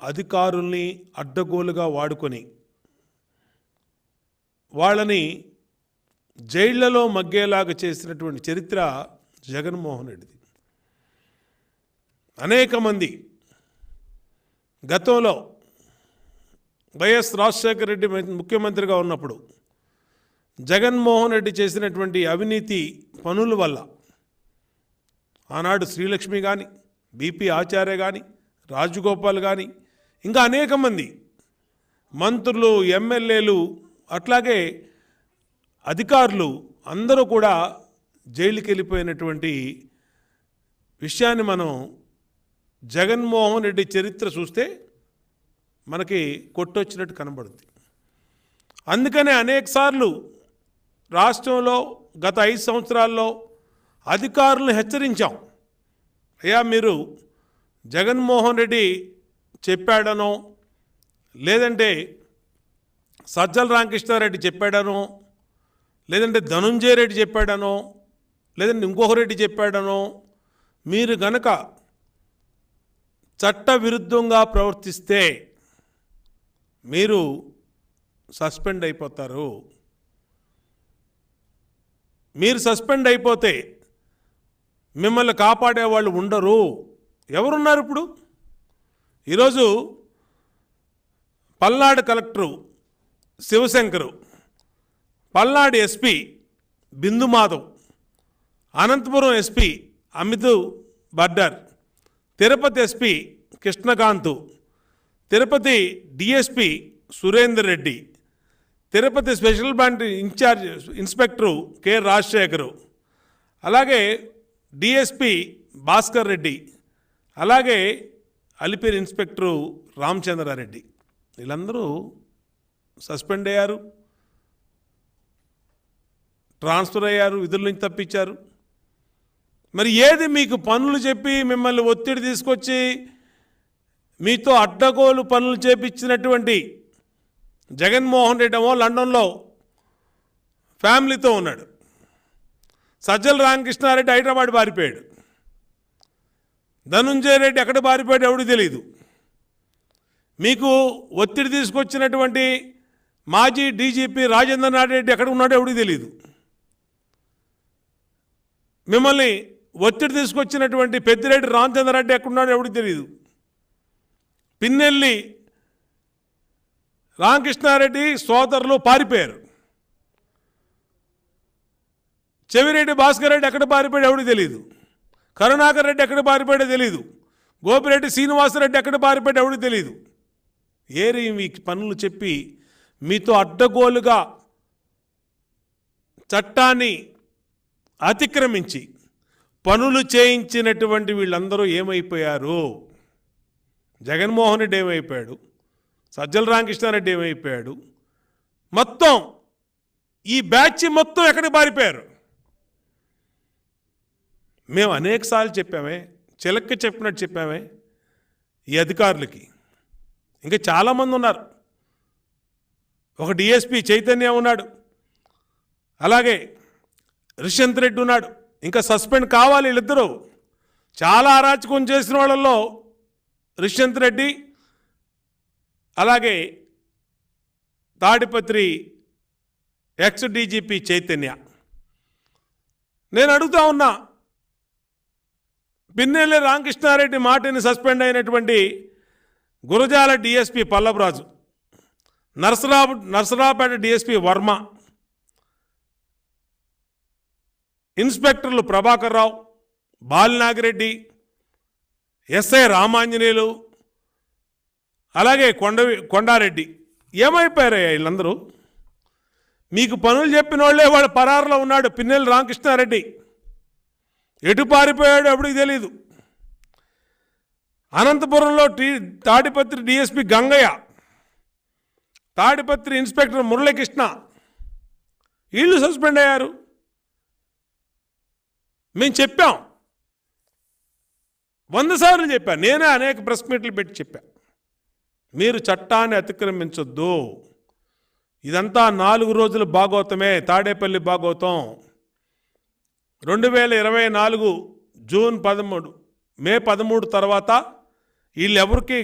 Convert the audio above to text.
అధికారుల్ని అడ్డగోలుగా వాడుకొని వాళ్ళని జైళ్ళలో మగ్గేలాగా చేసినటువంటి చరిత్ర జగన్మోహన్ రెడ్డిది. అనేక మంది గతంలో వైఎస్ రాజశేఖర రెడ్డి ముఖ్యమంత్రిగా ఉన్నప్పుడు జగన్మోహన్ రెడ్డి చేసినటువంటి అవినీతి పనుల వల్ల ఆనాడు శ్రీలక్ష్మి కానీ బీపీ ఆచార్య కానీ రాజగోపాల్ కానీ ఇంకా అనేక మంది మంత్రులు ఎమ్మెల్యేలు అట్లాగే అధికారులు అందరూ కూడా జైలుకి వెళ్ళిపోయినటువంటి విషయాన్ని మనం జగన్మోహన్ రెడ్డి చరిత్ర చూస్తే మనకి కొట్టొచ్చినట్టు కనబడుతుంది అందుకనే అనేకసార్లు రాష్ట్రంలో గత ఐదు సంవత్సరాల్లో అధికారులను హెచ్చరించాం. అయ్యా మీరు జగన్మోహన్ రెడ్డి చెప్పాడనో లేదంటే సజ్జల రామకృష్ణారెడ్డి చెప్పాడనో లేదంటే ధనుంజయ రెడ్డి చెప్పాడనో లేదంటే ఇంకొక రెడ్డి చెప్పాడనో మీరు గనక చట్ట విరుద్ధంగా ప్రవర్తిస్తే మీరు సస్పెండ్ అయిపోతారు. మీరు సస్పెండ్ అయిపోతే మిమ్మల్ని కాపాడే వాళ్ళు ఉండరు. ఎవరున్నారు ఇప్పుడు? ఈరోజు Palnadu collector Shivashankar Palnadu SP Bindu Madhav Anantapur SP Amit Bardar Tirupati SP Krishnakanth Tirupati DSP Surender Reddy Tirupati special branch incharge inspector K Rajasekhar అలాగే డిఎస్పి భాస్కర్ రెడ్డి అలాగే అలిపేరు ఇన్స్పెక్టరు రామచంద్రారెడ్డి. వీళ్ళందరూ సస్పెండ్ అయ్యారు. ట్రాన్స్ఫర్ అయ్యారు విధుల నుంచి తప్పించారు. మరి ఏది మీకు పనులు చెప్పి మిమ్మల్ని ఒత్తిడి తీసుకొచ్చి మీతో అడ్డగోలు పనులు చేపించినటువంటి జగన్మోహన్ రెడ్డి ఏమో లండన్లో ఫ్యామిలీతో ఉన్నాడు. సజ్జల రామకృష్ణారెడ్డి హైదరాబాద్ పారిపోయాడు. ధనుంజయ రెడ్డి ఎక్కడ పారిపోయాడు ఎవడు తెలియదు మీకు ఒత్తిడి తీసుకొచ్చినటువంటి మాజీ డీజీపీ రాజేంద్రనాథ్ రెడ్డి ఎక్కడ ఉన్నాడో ఎవడికి తెలియదు మిమ్మల్ని ఒత్తిడి తీసుకొచ్చినటువంటి పెద్దిరెడ్డి రామచంద్రారెడ్డి ఎక్కడున్నాడో ఎవడికి తెలియదు పిన్నెల్లి రామకృష్ణారెడ్డి సోదరులు పారిపోయారు. చెవిరెడ్డి భాస్కర్ రెడ్డి ఎక్కడ పారిపోయాడు ఎవడికి తెలియదు కరుణాకర్ రెడ్డి ఎక్కడ పారిపోయాడో తెలియదు గోపిరెడ్డి శ్రీనివాసరెడ్డి ఎక్కడ పారిపోయాడు ఎవడికి తెలియదు ఏరి మీ పనులు చెప్పి మీతో అడ్డగోలుగా చట్టాన్ని అతిక్రమించి పనులు చేయించినటువంటి వీళ్ళందరూ ఏమైపోయారు? జగన్మోహన్ రెడ్డి ఏమైపోయాడు? సజ్జల రామకృష్ణారెడ్డి ఏమైపోయాడు? మొత్తం ఈ బ్యాచ్ మొత్తం ఎక్కడికి పారిపోయారు? మేము అనేకసార్లు చెప్పామే చిలక్క చెప్పినట్టు చెప్పామే ఈ అధికారులకి. ఇంకా చాలామంది ఉన్నారు. ఒక డిఎస్పి చైతన్య ఉన్నాడు. అలాగే రిషంత్ రెడ్డి ఉన్నాడు. ఇంకా సస్పెండ్ కావాలి వీళ్ళిద్దరూ. చాలా అరాచకం చేసిన వాళ్ళల్లో రిషంత్ రెడ్డి అలాగే తాడిపత్రి ఎక్స్ డీజీపీ చైతన్య. నేను అడుగుతా ఉన్నా పిన్నెల్లి రామకృష్ణారెడ్డి మాటిని సస్పెండ్ అయినటువంటి గురజాల డిఎస్పి పల్లవరాజు నర్సరా నర్సరాపేట డిఎస్పి వర్మ ఇన్స్పెక్టర్లు ప్రభాకర్ రావు బాలినాగిరెడ్డి ఎస్ఐ రామాంజనేయులు అలాగే కొండవి కొండారెడ్డి ఏమైపోయారయ్యా వీళ్ళందరూ? మీకు పనులు చెప్పిన వాళ్ళే వాడు పరారులో ఉన్నాడు పిన్నెల్లి రామకృష్ణారెడ్డి. ఎటు పారిపోయాడో ఎప్పటికి తెలీదు. అనంతపురంలో టీ తాడిపత్రి డిఎస్పి గంగయ్య తాడిపత్రి ఇన్స్పెక్టర్ మురళీకృష్ణ వీళ్ళు సస్పెండ్ అయ్యారు. మేము చెప్పాం. వంద సార్లు చెప్పాను నేనే అనేక ప్రెస్ మీట్లు పెట్టి చెప్పా. మీరు చట్టాన్ని అతిక్రమించొద్దు. ఇదంతా నాలుగు రోజుల భాగోతమే తాడేపల్లి భాగోతం రెండు వేల ఇరవై నాలుగు జూన్ పదమూడు మే పదమూడు తర్వాత వీళ్ళెవరికి